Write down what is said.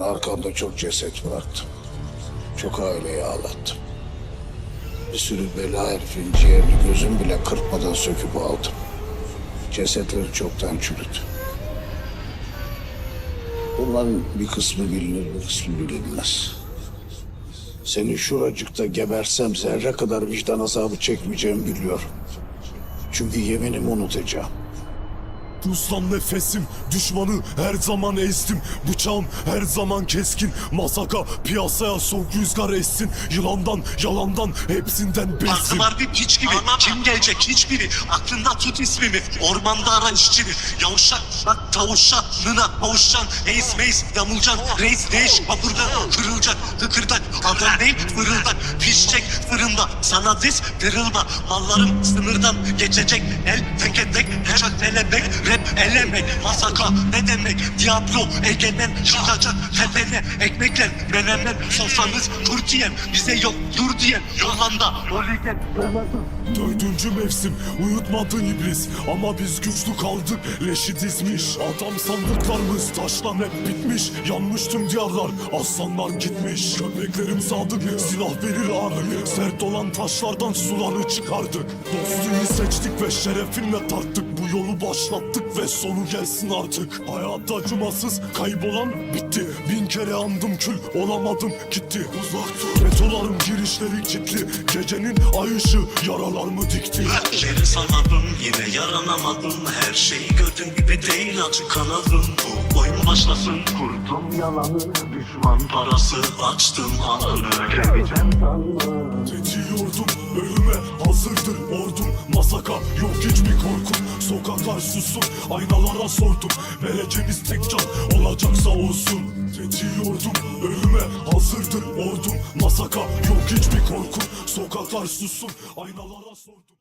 Ben arkamda çok ceset bıraktım. Çok aileyi ağlattım. Bir sürü bela herifin ciğerini gözüm bile kırpmadan söküp aldım. Cesetleri çoktan çürüdü. Bunların bir kısmı bilinir, bir kısmı bilinmez. Seni şuracıkta gebersem zerre kadar vicdan azabı çekmeyeceğimi biliyorum. Çünkü yeminimi unutacağım. Puslan nefesim Düşmanı her zaman ezdim. Bıçağım her zaman keskin. Masaka piyasaya soğuk rüzgar essin. Yılandan yalandan hepsinden Aklım var bir piç gibi. Kim gelecek? Hiçbiri. Aklında tut ismimi. Ormanda ara işçini Yavuşak bak tavuşak Nına kavuşcan Eys meys yamulcan. Reis değiş vapurda Kırılacak hıkırdak Adam değil fırıldak. Pişecek fırında. Sana diz kırılma. Mallarım sınırdan geçecek. El teke tek Bıçak telemek Rap elemek Masaka ne demek? Diablo egemen Çıkacak tepene Ekmekler menemen Sofranız kurtiyem Bize yok dur diyen Yolanda Oligen. Dördüncü mevsim uyutmadı iblis Ama biz güçlü kaldık leşi dizmiş Adam sandıklarımız taştan hep bitmiş Yanmış tüm diyarlar aslanlar gitmiş. Köpeklerim sadık silah verir ağırlık Sert olan taşlardan suları çıkardık. Dostluğu seçtik ve şerefinle tarttık Bu yolu başlattık ve sonu gelsin artık. Hayatta acımasız kaybolan bitti. Bin kere andım kül olamadım gitti. Uzak dur. Betolarım girişleri kilitli. Gecenin ay ışığı yaralarımı dikti? Yeri sanadım yine yaranamadım. Her şeyi gördüğüm gibi değil acı kanadım. Bu oyun başlasın. Kurdum yalanı Düşman parası. Açtım ananı Geleceğim sanma Tetiğiyordum ölüme hazırdır ordum. Masaka Susun aynalara sordum. Vereceğiniz tek can olacaksa olsun. Tetiğiyordum ölüme hazırdır ordum. Masaka yok hiçbir korkum. Sokaklar susun aynalara sordum